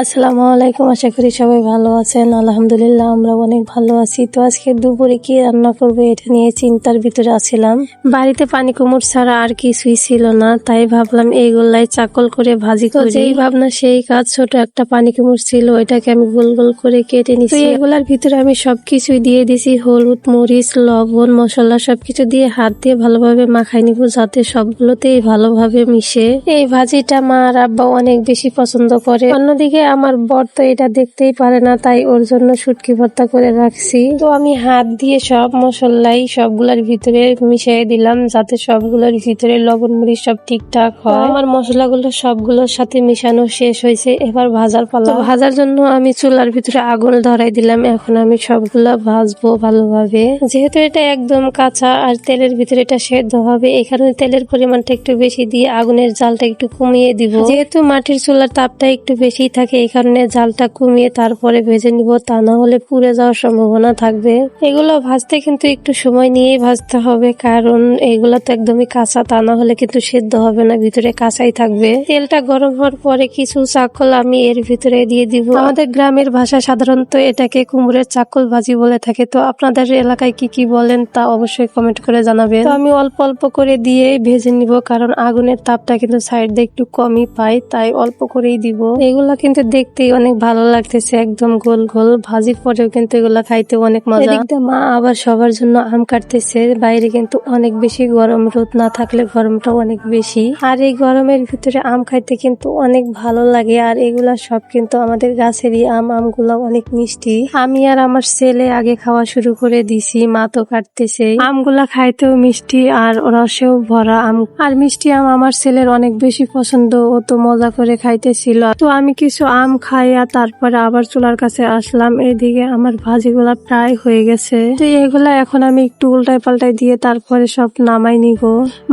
আসসালামু আলাইকুম আশা করি সবাই ভালো আছেন। আলহামদুলিল্লাহ আমরা অনেক ভালো আছি। তো আজকে দুপুরে কি রান্না করব এটা নিয়ে চিন্তার ভিতরে আছিলাম। বাড়িতে পানি কুমড় ছাড়া আর কিছুই ছিল না তাই ভাবলাম এইগুলাই চাকল করে ভাজি করে। যেই ভাবনা সেই কাজ ছোট একটা পানি কুমড় ছিল এটাকে আমি গোল গোল করে কেটে তো এগুলার ভিতরে আমি সবকিছুই দিয়ে দিছি হলুদ মরিচ লবণ মশলা সবকিছু দিয়ে হাত দিয়ে ভালোভাবে মাখাই নিব যাতে সবগুলোতেই ভালোভাবে মিশে। এই ভাজিটা মা আর আব্বা অনেক বেশি পছন্দ করে। অন্যদিকে আমার বর তো এটা দেখতেই পারে না, তাই ওর জন্য শুটকি ভর্তা করে রাখছি। তো আমি হাত দিয়ে সব মশলাই সবগুলোর ভিতরে মিশিয়ে দিলাম, যাতে সবগুলোর ভিতরে লবণ মরিচ সব ঠিকঠাক হয়। আমার মশলাগুলো সবগুলোর সাথে মিশানো শেষ হয়েছে, এবার ভাজার পালা। ভাজার জন্য আমি চুলার ভিতরে আগুন ধরাই দিলাম, এখন আমি সবগুলা ভাজবো ভালোভাবে। যেহেতু এটা একদম কাঁচা আর তেলের ভিতরে এটা সেদ্ধ হবে, এখানে তেলের পরিমাণটা একটু বেশি দিয়ে আগুনের জালটা একটু কমিয়ে দিব। যেহেতু মাটির চুলার তাপটা একটু বেশি থাকে এই কারণে জালটা কমিয়ে তারপরে ভেজে নিব। তা না হলে পুড়ে যাওয়ার সম্ভাবনা থাকবে। এগুলো ভাজতে কিন্তু একটু সময় নিয়েই ভাজতে হবে, কারণ এগুলো তো একদমই কাঁচা। তা না হলে কিন্তু সেদ্ধ হবে না, ভিতরে কাঁচাই থাকবে। তেলটা গরম হওয়ার পরে কিছু চাকল আমি এর ভিতরে দিয়ে দিব। আমাদের গ্রামের ভাষা সাধারণত এটাকে কুমড়ের চাকল ভাজি বলে থাকে। তো আপনাদের এলাকায় কি কি বলেন তা অবশ্যই কমেন্ট করে জানাবেন। তো আমি অল্প অল্প করে দিয়ে ভেজে নিব, কারণ আগুনের তাপটা কিন্তু সাইড দিয়ে একটু কমই পাই তাই অল্প করেই দিব। এগুলা কিন্তু দেখতেই অনেক ভালো লাগতেছে, একদম গোল গোল। ভাজির পরেও কিন্তু এগুলা খাইতে অনেক মজা। এদিক মা আবার সবার জন্য আম কাটতেছে, বাইরে কিন্তু অনেক বেশি গরম রোদ না থাকলে গরমটা অনেক বেশি। আর এই গরমের ভিতরে আম খাইতে কিন্তু অনেক ভালো লাগে, আর এগুলা সব কিন্তু আমাদের গাছেরই আম, আমগুলা অনেক মিষ্টি। আমি আর আমার ছেলে আগে খাওয়া শুরু করে দিছি, মা তো কাটতেছে। আমগুলা খাইতেও মিষ্টি আর রসেও ভরা আম। আর মিষ্টি আম আমার ছেলের অনেক বেশি পছন্দ, ও তো মজা করে খাইতেছিল। তো আমি কিছু আম খাইয়া তারপরে আবার চুলার কাছে আসলাম। এদিকে আমার ভাজিগুলা প্রায় হয়ে গেছে। তো এগুলা এখন আমি একটু উল্টায় পাল্টাই দিয়ে তারপরে সব নামাই নিব।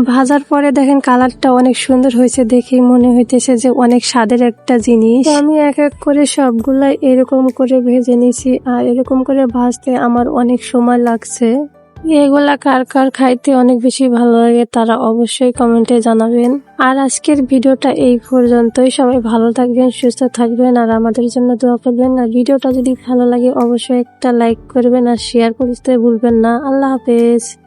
ভাজার পরে দেখেন কালারটা অনেক সুন্দর হয়েছে দেখেই মনে হইতেছে যে অনেক স্বাদের একটা জিনিস। আমি এক এক করে সবগুলা এরকম করে ভেজে নিছি আর এরকম করে ভাজতে আমার অনেক সময় লাগছে। এগুলা কার কার খাইতে অনেক বেশি ভালো লাগে তারা অবশ্যই কমেন্টে জানাবেন। আর আজকের ভিডিওটা এই পর্যন্তই। সবাই ভালো থাকবেন, সুস্থ থাকবেন, আর আমাদের জন্য দোয়া করবেন। আর ভিডিওটা যদি ভালো লাগে, অবশ্যই একটা লাইক করবেন আর শেয়ার করতে ভুলবেন না। আল্লাহ হাফেজ।